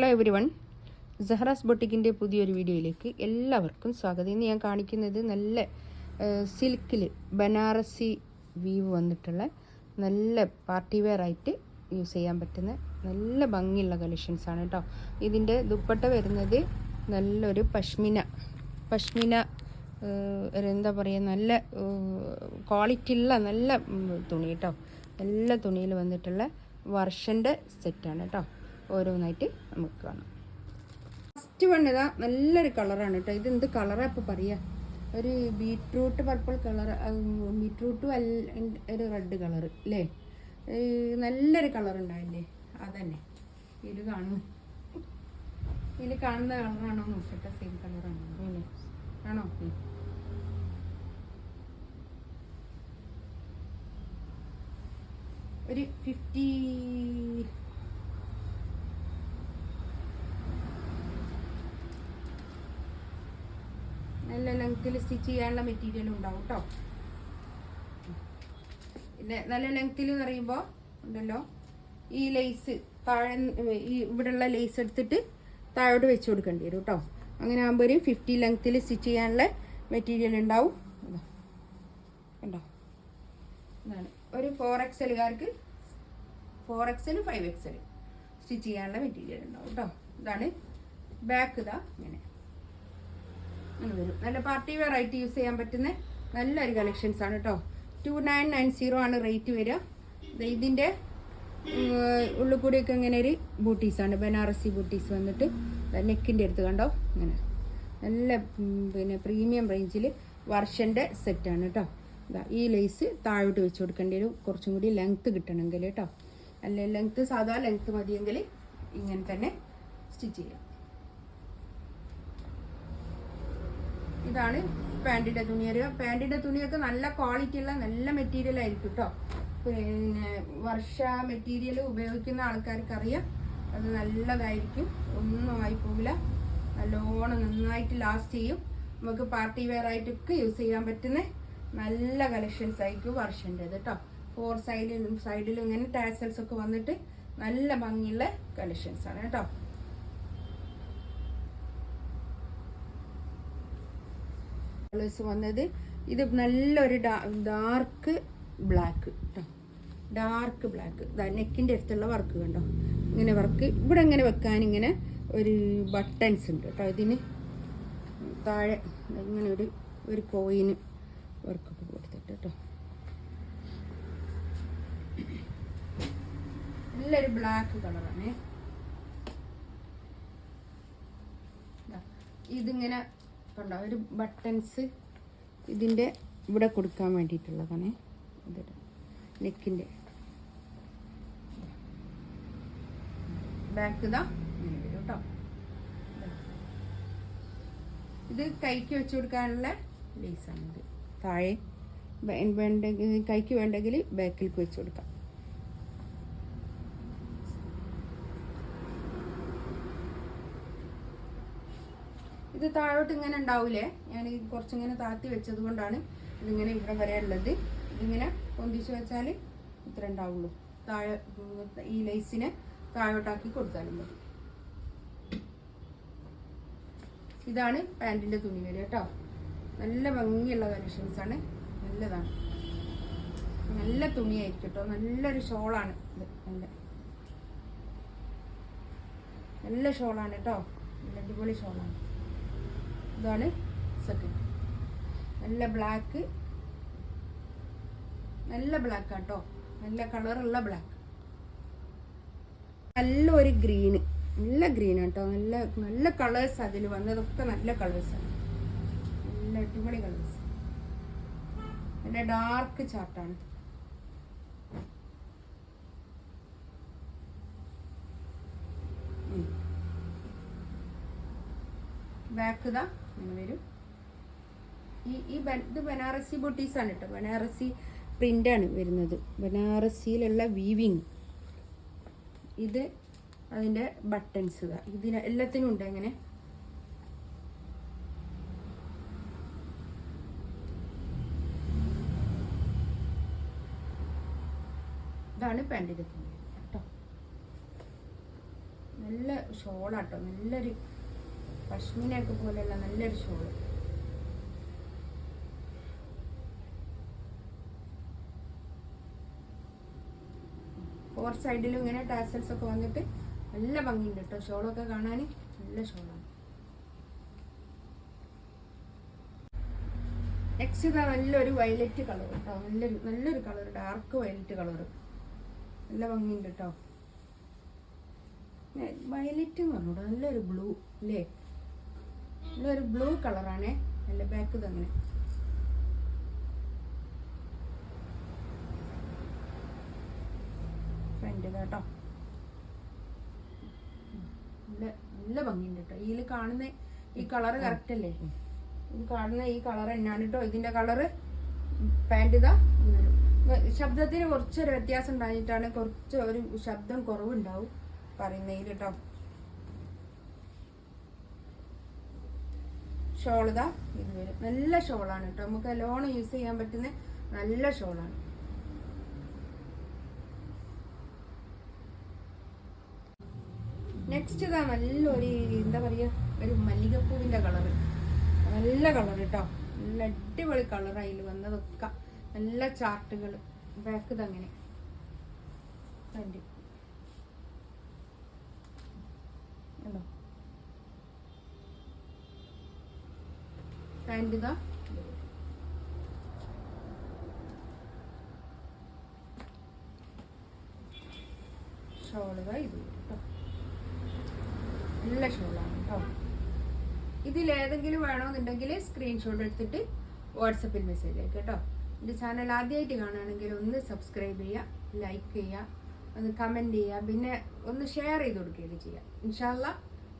Hello everyone Sehra's ബൊട്ടിക്കിന്റെ പുതിയൊരു വീഡിയോയിലേക്ക് എല്ലാവർക്കും സ്വാഗതം. ഇന്ന് ഞാൻ കാണിക്കുന്നത് നല്ല സിൽക്കിൽ ബനാറസി വീവ് വന്നിട്ടുള്ള നല്ല പാർട്ടി വെയർ ആയിട്ട് യൂസ് ചെയ്യാൻ പറ്റുന്ന നല്ല ഭംഗിയുള്ള കളക്ഷൻസ് ആണ് കേട്ടോ ഇതിന്റെ ദുപ്പട്ട വരുന്നത് നല്ലൊരു പഷ്മിന പഷ്മിന എന്താ പറയുക നല്ല ക്വാളിറ്റി ഉള്ള നല്ല തുണി കേട്ടോ നല്ല തുണിയിൽ വന്നിട്ടുള്ള വർഷന്റെ സെറ്റാണ് കേട്ടോ ഓരോന്നായിട്ട് നമുക്ക് കാണാം. ഫസ്റ്റ് വൺ ഇതാ നല്ലൊരു കളറാണ് കേട്ടോ ഇത് എന്ത് കളറാണ് ഇപ്പോൾ പറയുക ഒരു ബീട്രൂട്ട് പർപ്പിൾ കളർ ബീട്രൂട്ടും അല്ല ഒരു റെഡ് കളർ അല്ലേ നല്ലൊരു കളർ ഉണ്ടാവില്ലേ? അതന്നെ. ഇത് കാണുന്നു ഇതിൽ കാണുന്ന കളറാണോ നോക്കട്ടെ. സെയിം കളറാണോ ആണോ? ഒരു ഫിഫ്റ്റി നല്ല ലെങ്ത്തിൽ സ്റ്റിച്ച് ചെയ്യാനുള്ള മെറ്റീരിയൽ ഉണ്ടാവും കേട്ടോ പിന്നെ നല്ല ലെങ്ത്തിൽ എന്ന് പറയുമ്പോൾ ഉണ്ടല്ലോ ഈ ലെയ്സ് താഴെ ഈ ഇവിടെയുള്ള ലെയ്സ് എടുത്തിട്ട് താഴോട്ട് വെച്ച് കൊടുക്കേണ്ടി വരും കേട്ടോ അങ്ങനെ ആകുമ്പോൾ ഒരു ഫിഫ്റ്റി ലെങ്ത്തിൽ സ്റ്റിച്ച് ചെയ്യാനുള്ള മെറ്റീരിയൽ ഉണ്ടാവും. കണ്ടോ? ഇതാണ്. ഒരു four എക്സലുകാർക്ക് four XL five XL stitch ചെയ്യാനുള്ള മെറ്റീരിയൽ ഉണ്ടാവും കേട്ടോ ഇതാണ് ബാക്ക് ഇതാ ഇങ്ങനെ. അങ്ങനെ വരും. നല്ല പാർട്ടി വെറൈറ്റി യൂസ് ചെയ്യാൻ പറ്റുന്ന നല്ലൊരു കളക്ഷൻസ് ആണ് കേട്ടോ ടു നയൻ നയൻ സീറോ ആണ് റേറ്റ് വരിക. ഇതിന്റെ ഉള്ളിൽ കൂടിയൊക്കെ ഇങ്ങനെ ഒരു ബൂട്ടീസാണ് ബനാറസി ബൂട്ടീസ് വന്നിട്ട് നെക്കിന്റെ അടുത്ത് കണ്ടോ? ഇങ്ങനെ. നല്ല പിന്നെ പ്രീമിയം റേഞ്ചിൽ വർഷന്റെ സെറ്റാണ് കേട്ടോ ഈ ലേസ് താഴോട്ട് വെച്ച് കൊടുക്കേണ്ടി വരും. കുറച്ചും കൂടി ലെങ്ത്ത് കിട്ടണമെങ്കിൽ കേട്ടോ അല്ലെ ലെങ്ത്ത് സാധാ ലെങ്ത്ത് മതിയെങ്കിൽ ഇങ്ങനെ തന്നെ സ്റ്റിച്ച് ചെയ്യാം. ഇതാണ് പാന്റിന്റെ തുണി. അറിയുക പാന്റിന്റെ തുണിയൊക്കെ നല്ല ക്വാളിറ്റി ഉള്ള നല്ല മെറ്റീരിയൽ ആയിരിക്കും കേട്ടോ പിന്നെ വർഷ മെറ്റീരിയൽ ഉപയോഗിക്കുന്ന ആൾക്കാർക്ക് അറിയാം അത് നല്ലതായിരിക്കും. ഒന്നും ആയി പോകില്ല നല്ലോണം നന്നായിട്ട് ലാസ്റ്റ് ചെയ്യും. നമുക്ക് പാർട്ടി വെയർ ആയിട്ടൊക്കെ യൂസ് ചെയ്യാൻ പറ്റുന്ന നല്ല കളക്ഷൻസ് ആയിരിക്കും വർഷന്റെത് കേട്ടോ ഫോർ സൈഡിലും സൈഡിലും ഇങ്ങനെ ടാസൽസ് ഒക്കെ വന്നിട്ട് നല്ല ഭംഗിയുള്ള കളക്ഷൻസ് ആണ് കേട്ടോ കളേഴ്സ് വന്നത്. ഇത് നല്ലൊരു ഡാർക്ക് ബ്ലാക്ക് കേട്ടോ ഡാർക്ക് ബ്ലാക്ക് നെക്കിന്റെ അടുത്തുള്ള വർക്ക് കണ്ടോ? ഇങ്ങനെ വർക്ക് ഇവിടെ ഇങ്ങനെ വെക്കാൻ ഇങ്ങനെ ഒരു ബട്ടൺസ് ഉണ്ട് കേട്ടോ ഇതിന് താഴെ ഇങ്ങനെ ഒരു ഒരു കോയിന് വർക്കൊക്കെ കൊടുത്തിട്ട് കേട്ടോ നല്ലൊരു ബ്ലാക്ക് കളറാണേ ഇതിങ്ങനെ കണ്ടോ? ഒരു ബട്ടൺസ് ഇതിന്റെ ഇവിടെ കൊടുക്കാൻ വേണ്ടിയിട്ടുള്ളതാണ്. ഇത് നെക്കിന്റെ ബാക്ക് ഇതാ. കേട്ടോ. ഇത് കൈക്ക് വെച്ച് കൊടുക്കാനുള്ള ലേസാണ് ഇത്. താഴെ വേണ്ടെങ്കിൽ കൈക്ക് വേണ്ടെങ്കിൽ ബാക്കിലേക്ക് വെച്ച് കൊടുക്കാം. ഇത് താഴോട്ട് ഇങ്ങനെ ഉണ്ടാവൂലേ? ഞാൻ കുറച്ചിങ്ങനെ താത്തി വെച്ചത് കൊണ്ടാണ് ഇതിങ്ങനെ ഇവിടെ വരെ ഉള്ളത് ഇതിങ്ങനെ പൊന്തിച്ച് വെച്ചാൽ ഇത്ര ഉണ്ടാവുള്ളൂ. താഴെ ഈ ലൈസിനെ താഴോട്ടാക്കി കൊടുത്താലും മതി. ഇതാണ് പാന്റിന്റെ തുണി വരെ കേട്ടോ. നല്ല ഭംഗിയുള്ള കളക്ഷൻസ് ആണ്. നല്ലതാണ്. നല്ല തുണിയായിരിക്കും കേട്ടോ. നല്ലൊരു ഷോളാണ് ഇത്. നല്ല നല്ല ഷോളാണ് കേട്ടോ. നല്ല അടിപൊളി ഷോളാണ്. ഇതാണ് സെക്കൻഡ് നല്ല ബ്ലാക്ക് നല്ല ബ്ലാക്ക് കേട്ടോ നല്ല കളറുള്ള ബ്ലാക്ക് നല്ല ഒരു ഗ്രീന് നല്ല ഗ്രീൻ കേട്ടോ നല്ല നല്ല കളേഴ്സ് അതിൽ വന്നതൊക്കെ നല്ല കളേഴ്സാണ് നല്ല അടിപൊളി കളേഴ്സ് നല്ല ഡാർക്ക് ചാർട്ടാണ് ബാക്ക് ഇതാ. ഇങ്ങനെ വരും. ഈ ഈ ഇത് ബനാറസി ബൊട്ടീസ് ആണ് കേട്ടോ ബനാറസി പ്രിന്റ് ആണ് വരുന്നത്. ബനാറസിയിലുള്ള വീവിങ് ഇത് അതിന്റെ ബട്ടൺസ് ഇതാ ഇതിന് എല്ലാത്തിനും ഉണ്ട് അങ്ങനെ. ഇതാണ് പാന്റിന്റെ കേട്ടോ നല്ല ഷോളാട്ടോ നല്ലൊരു പഷ്മിനൊക്കെ പോലെയുള്ള നല്ലൊരു ഷോൾ ഫോർ സൈഡിലും ഇങ്ങനെ ടാസൽസ് ഒക്കെ വന്നിട്ട് നല്ല ഭംഗിയുണ്ട് കേട്ടോ ഷോളൊക്കെ കാണാൻ നല്ല ഷോളാണ് നെക്സ്റ്റ് ഇതാ നല്ലൊരു വയലറ്റ് കളർ കേട്ടോ നല്ലൊരു നല്ലൊരു കളർ ഡാർക്ക് വയലറ്റ് കളർ നല്ല ഭംഗിയുണ്ട് കേട്ടോ വയലറ്റ് എന്ന് പറഞ്ഞൂടാ. നല്ലൊരു ബ്ലൂ അല്ലേ നല്ലൊരു ബ്ലൂ കളറാണേ നല്ല ബാക്ക് തന്നെ ഫ്രണ്ട് കേട്ടോ. നല്ല നല്ല ഭംഗിയുണ്ട് കേട്ടോ. ഇതിൽ കാണുന്ന ഈ കളറ് കറക്റ്റ് അല്ലേ? ഇത് കാണുന്ന ഈ കളർ തന്നെയാണ് കേട്ടോ. ഇതിന്റെ കളറ് പാന്റ് ഇതാ. ശബ്ദത്തിന് കുറച്ചൊരു വ്യത്യാസം ഉണ്ടായിട്ടാണ് കുറച്ച് ഒരു ശബ്ദം കുറവുണ്ടാവും പറയുന്നതിൽ കേട്ടോ. ഷോൾ ഇതാ വരും. നല്ല ഷോളാണ് കേട്ടോ. നമുക്ക് ലോൺ യൂസ് ചെയ്യാൻ പറ്റുന്ന നല്ല ഷോളാണ്. നെക്സ്റ്റ് ഇതാ നല്ലൊരു എന്താ പറയുക ഒരു മല്ലികപ്പൂവിന്റെ കളറ് നല്ല കളർ കേട്ടോ. നല്ല അടിപൊളി കളർ അതിൽ വന്നതൊക്കെ. നല്ല ചാർട്ടുകൾ ബാക്ക് ഇതങ്ങനെ. കണ്ടോ പാന്റ് ഇതാ. നല്ല ഷോളാണ് കേട്ടോ. ഇതിലേതെങ്കിലും വേണമെന്നുണ്ടെങ്കിൽ സ്ക്രീൻഷോട്ട് എടുത്തിട്ട് വാട്സപ്പിൽ മെസ്സേജ് അയക്കുക കേട്ടോ. എന്റെ ചാനൽ ആദ്യമായിട്ട് കാണുകയാണെങ്കിൽ ഒന്ന് സബ്സ്ക്രൈബ് ചെയ്യുക ലൈക്ക് ചെയ്യുക ഒന്ന് കമന്റ് ചെയ്യുക പിന്നെ ഒന്ന് ഷെയർ ചെയ്ത് കൊടുക്കുകയൊക്കെ ചെയ്യുക ഇൻഷാല്ല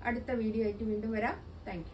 അടുത്ത വീഡിയോ ആയിട്ട് വീണ്ടും വരാം. താങ്ക്